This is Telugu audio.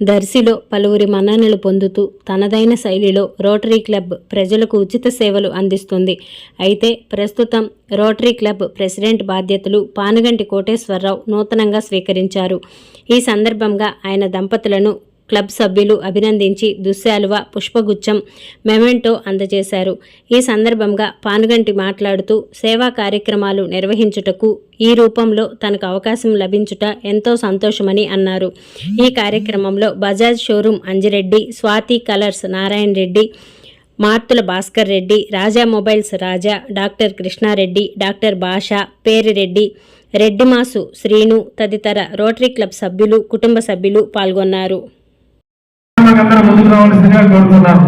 దర్శిలో పలువురి మన్ననలు పొందుతూ తనదైన శైలిలో రోటరీ క్లబ్ ప్రజలకు ఉచిత సేవలు అందిస్తుంది. అయితే ప్రస్తుతం రోటరీ క్లబ్ ప్రెసిడెంట్ బాధ్యతలు పానుగంటి కోటేశ్వరరావు నూతనంగా స్వీకరించారు. ఈ సందర్భంగా ఆయన దంపతులను క్లబ్ సభ్యులు అభినందించి దుశ్శాలువ పుష్పగుచ్చం మెమెంటో అందజేశారు. ఈ సందర్భంగా పానుగంటి మాట్లాడుతూ సేవా కార్యక్రమాలు నిర్వహించుటకు ఈ రూపంలో తనకు అవకాశం లభించుట ఎంతో సంతోషమని అన్నారు. ఈ కార్యక్రమంలో Bajaj showroom Anjireddy Swathi colours Narayana Reddy Marthula Bhaskar Reddy Raja mobiles Raja doctor Krishnareddy doctor Basha Perireddy రెడ్డిమాసు Srinu తదితర రోటరీ క్లబ్ సభ్యులు కుటుంబ సభ్యులు పాల్గొన్నారు. ముందుకు రావాల్సిందిగా కోరుతున్నాను